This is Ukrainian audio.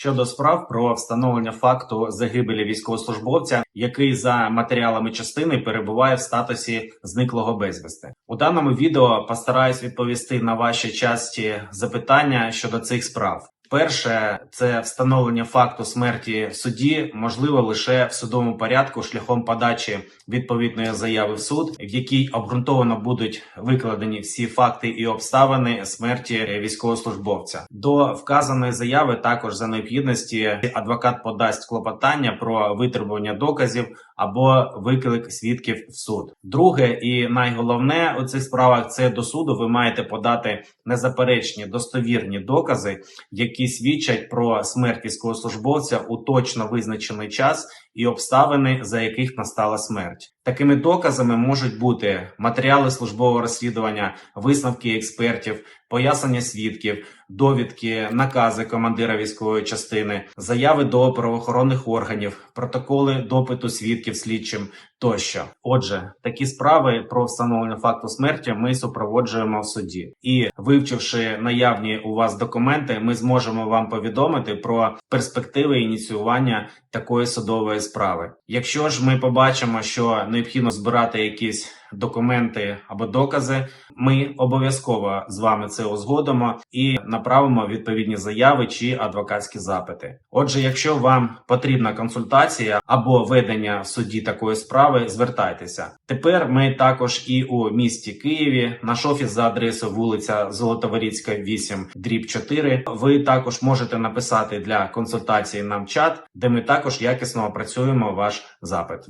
щодо справ про встановлення факту загибелі військовослужбовця, який за матеріалами частини перебуває в статусі зниклого безвісти. У даному відео постараюсь відповісти на ваші часті запитання щодо цих справ. Перше це встановлення факту смерті в суді можливо лише в судовому порядку шляхом подачі відповідної заяви в суд, в якій обґрунтовано будуть викладені всі факти і обставини смерті військовослужбовця. До вказаної заяви також за необхідності адвокат подасть клопотання про витребування доказів або виклик свідків в суд. Друге і найголовне у цих справах це до суду ви маєте подати незаперечні достовірні докази, які свідчать про смерть військовослужбовця у точно визначений час і обставини, за яких настала смерть. Такими доказами можуть бути матеріали службового розслідування, висновки експертів, пояснення свідків, довідки, накази командира військової частини, заяви до правоохоронних органів, протоколи допиту свідків слідчим тощо. Отже, такі справи про встановлення факту смерті ми супроводжуємо в суді, і вивчивши наявні у вас документи, ми зможемо вам повідомити про перспективи ініціювання такої судової справи. Якщо ж ми побачимо, що необхідно збирати якісь документи або докази, ми обов'язково з вами це узгодимо і направимо відповідні заяви чи адвокатські запити. Отже, якщо вам потрібна консультація або ведення в суді такої справи, звертайтеся. Тепер ми також і у місті Києві, наш офіс за адресою вулиця Золотоворіцька, 8, дріб 4. Ви також можете написати для консультації нам чат, де ми також якісно опрацюємо ваш запит.